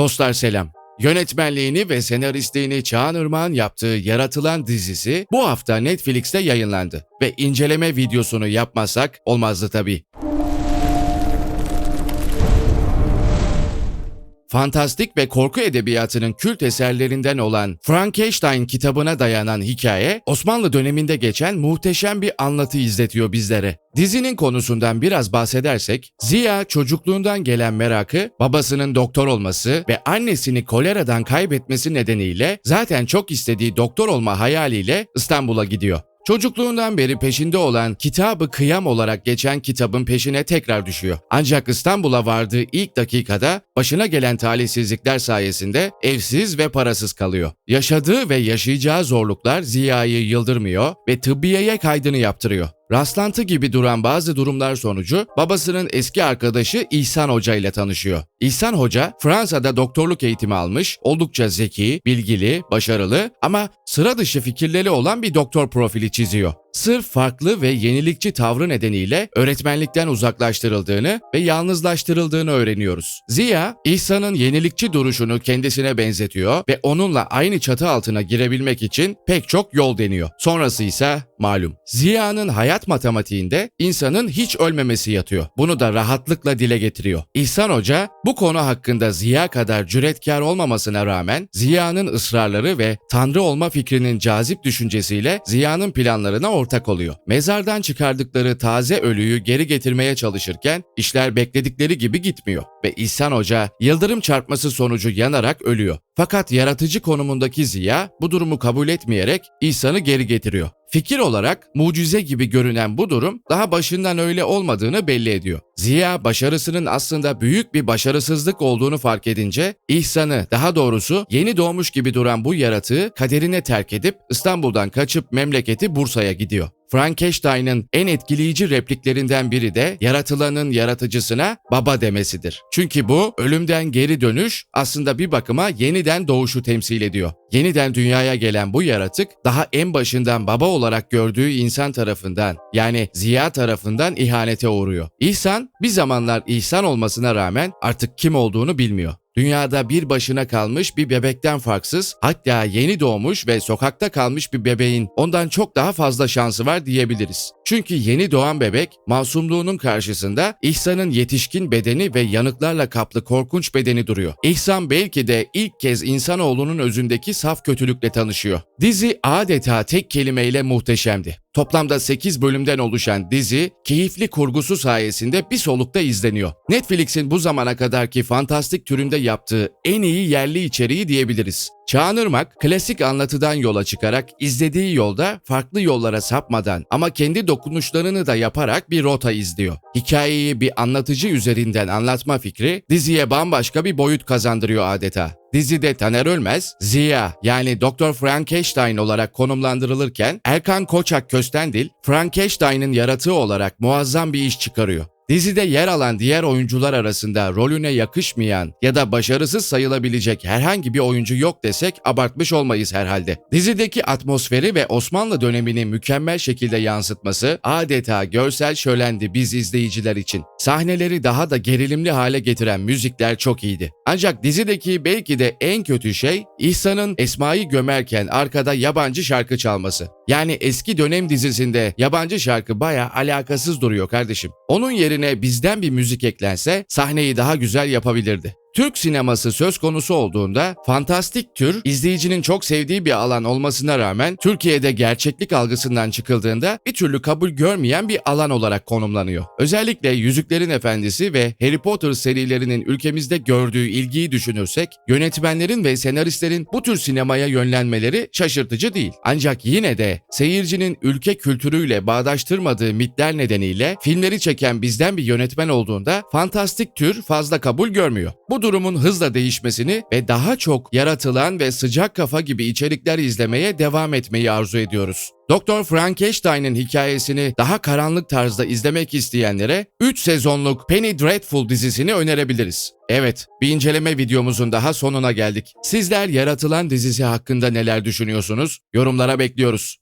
Dostlar selam. Yönetmenliğini ve senaristliğini Çağan Irmak'ın yaptığı Yaratılan dizisi bu hafta Netflix'te yayınlandı. Ve inceleme videosunu yapmazsak olmazdı tabii. Fantastik ve korku edebiyatının kült eserlerinden olan Frankenstein kitabına dayanan hikaye, Osmanlı döneminde geçen muhteşem bir anlatı izletiyor bizlere. Dizinin konusundan biraz bahsedersek, Ziya çocukluğundan gelen merakı, babasının doktor olması ve annesini koleradan kaybetmesi nedeniyle zaten çok istediği doktor olma hayaliyle İstanbul'a gidiyor. Çocukluğundan beri peşinde olan Kitabı Kıyam olarak geçen kitabın peşine tekrar düşüyor. Ancak İstanbul'a vardığı ilk dakikada başına gelen talihsizlikler sayesinde evsiz ve parasız kalıyor. Yaşadığı ve yaşayacağı zorluklar Ziya'yı yıldırmıyor ve tıbbiyeye kaydını yaptırıyor. Rastlantı gibi duran bazı durumlar sonucu babasının eski arkadaşı İhsan Hoca ile tanışıyor. İhsan Hoca Fransa'da doktorluk eğitimi almış, oldukça zeki, bilgili, başarılı ama sıra dışı fikirleri olan bir doktor profili çiziyor. Sırf farklı ve yenilikçi tavrı nedeniyle öğretmenlikten uzaklaştırıldığını ve yalnızlaştırıldığını öğreniyoruz. Ziya, İhsan'ın yenilikçi duruşunu kendisine benzetiyor ve onunla aynı çatı altına girebilmek için pek çok yol deniyor. Sonrası ise malum. Ziya'nın hayat matematiğinde insanın hiç ölmemesi yatıyor. Bunu da rahatlıkla dile getiriyor. İhsan Hoca bu konu hakkında Ziya kadar cüretkar olmamasına rağmen Ziya'nın ısrarları ve tanrı olma fikrinin cazip düşüncesiyle Ziya'nın planlarına ortak oluyor. Mezardan çıkardıkları taze ölüyü geri getirmeye çalışırken işler bekledikleri gibi gitmiyor ve İhsan Hoca yıldırım çarpması sonucu yanarak ölüyor. Fakat yaratıcı konumundaki Ziya bu durumu kabul etmeyerek İhsan'ı geri getiriyor. Fikir olarak mucize gibi görünen bu durum daha başından öyle olmadığını belli ediyor. Ziya başarısının aslında büyük bir başarısızlık olduğunu fark edince İhsan'ı daha doğrusu yeni doğmuş gibi duran bu yaratığı kaderine terk edip İstanbul'dan kaçıp memleketi Bursa'ya gidiyor. Frankenstein'ın en etkileyici repliklerinden biri de yaratılanın yaratıcısına baba demesidir. Çünkü bu ölümden geri dönüş aslında bir bakıma yeniden doğuşu temsil ediyor. Yeniden dünyaya gelen bu yaratık daha en başından baba olarak gördüğü insan tarafından yani Ziya tarafından ihanete uğruyor. İhsan bir zamanlar İhsan olmasına rağmen artık kim olduğunu bilmiyor. Dünyada bir başına kalmış bir bebekten farksız, hatta yeni doğmuş ve sokakta kalmış bir bebeğin ondan çok daha fazla şansı var diyebiliriz. Çünkü yeni doğan bebek masumluğunun karşısında İhsan'ın yetişkin bedeni ve yanıklarla kaplı korkunç bedeni duruyor. İhsan belki de ilk kez insanoğlunun özündeki saf kötülükle tanışıyor. Dizi adeta tek kelimeyle muhteşemdi. Toplamda 8 bölümden oluşan dizi keyifli kurgusu sayesinde bir solukta izleniyor. Netflix'in bu zamana kadarki fantastik türünde yaptığı en iyi yerli içeriği diyebiliriz. Çağan Irmak, klasik anlatıdan yola çıkarak izlediği yolda farklı yollara sapmadan ama kendi dokunuşlarını da yaparak bir rota izliyor. Hikayeyi bir anlatıcı üzerinden anlatma fikri diziye bambaşka bir boyut kazandırıyor adeta. Dizide Taner Ölmez, Ziya yani Dr. Frankenstein olarak konumlandırılırken Erkan Koçak Köstendil, Frankenstein'ın yaratığı olarak muazzam bir iş çıkarıyor. Dizide yer alan diğer oyuncular arasında rolüne yakışmayan ya da başarısız sayılabilecek herhangi bir oyuncu yok desek abartmış olmayız herhalde. Dizideki atmosferi ve Osmanlı dönemini mükemmel şekilde yansıtması adeta görsel şölendi biz izleyiciler için. Sahneleri daha da gerilimli hale getiren müzikler çok iyiydi. Ancak dizideki belki de en kötü şey İhsan'ın Esma'yı gömerken arkada yabancı şarkı çalması. Yani eski dönem dizisinde yabancı şarkı baya alakasız duruyor kardeşim. Onun yerine bizden bir müzik eklense sahneyi daha güzel yapabilirdi. Türk sineması söz konusu olduğunda fantastik tür izleyicinin çok sevdiği bir alan olmasına rağmen Türkiye'de gerçeklik algısından çıkıldığında bir türlü kabul görmeyen bir alan olarak konumlanıyor. Özellikle Yüzüklerin Efendisi ve Harry Potter serilerinin ülkemizde gördüğü ilgiyi düşünürsek yönetmenlerin ve senaristlerin bu tür sinemaya yönlenmeleri şaşırtıcı değil. Ancak yine de seyircinin ülke kültürüyle bağdaştırmadığı mitler nedeniyle filmleri çeken bizden bir yönetmen olduğunda fantastik tür fazla kabul görmüyor. Bu durumun hızla değişmesini ve daha çok yaratılan ve sıcak kafa gibi içerikler izlemeye devam etmeyi arzu ediyoruz. Doktor Frankenstein'ın hikayesini daha karanlık tarzda izlemek isteyenlere 3 sezonluk Penny Dreadful dizisini önerebiliriz. Evet, bir inceleme videomuzun daha sonuna geldik. Sizler Yaratılan dizisi hakkında neler düşünüyorsunuz? Yorumlara bekliyoruz.